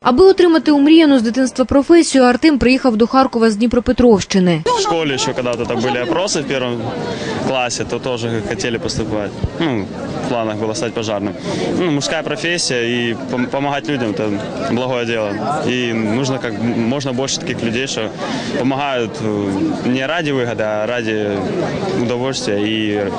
Аби отримати умріяну з дитинства професію, Артем приїхав до Харкова з Дніпропетровщини. В школе еще когда-то так были опросы в первом классе, то тоже хотели поступать. Ну, в планах было стать пожарным. Ну, мужская профессия и пом- помогать людям – это благое дело. И нужно как можно больше таких людей, что помогают э, не ради выгоды, а ради удовольствия и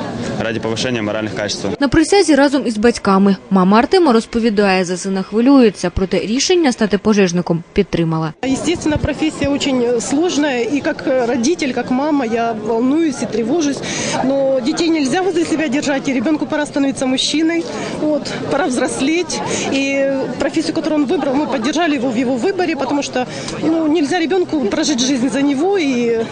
ради повышения моральных качеств. На присязі разом із батьками. Мама Артема розповідає, за сина хвилюється, проте рішення стати пожежником підтримала. Естественно, профессия очень э, сложная, и как э, родитель, как мама, я волнуюсь и тревожусь, но детей нельзя возле себя держать, и ребенку пора становиться мужчиной, вот, пора взрослеть, и профессию, которую он выбрал, мы поддержали его в его выборе, потому что ну, нельзя ребенку прожить жизнь за него, и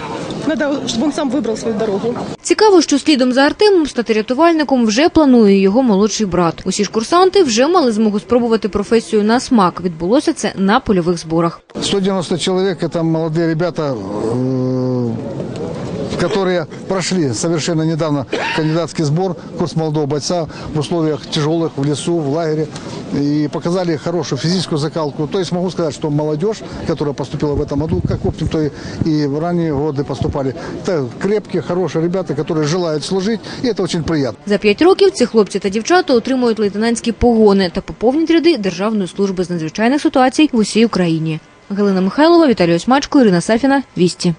надо, чтобы он сам выбрал свою дорогу. Цікаво, що слідом за Артемом стати рятувальником вже планує його молодший брат. Усі ж курсанти вже мали змогу спробувати професію на смак. Відбулося це на польових зборах. 190 человек – это молодые ребята, э, которые прошли совершенно недавно кандидатский сбор, курс молодого бойца в условиях тяжелых, в лесу, в лагере, и показали хорошую физическую закалку. То есть могу сказать, что молодежь, которая поступила в этом году, как в общем-то и- и в ранние годы поступали, это крепкие, хорошие ребята, которые желают служить, и это очень приятно. За п'ять років ці хлопці та дівчата отримують лейтенантські погони та поповнять ряди Державної служби з надзвичайних ситуацій в усій Україні. Галина Михайлова, Віталій Осьмачко, Ірина Сафіна. Вісті.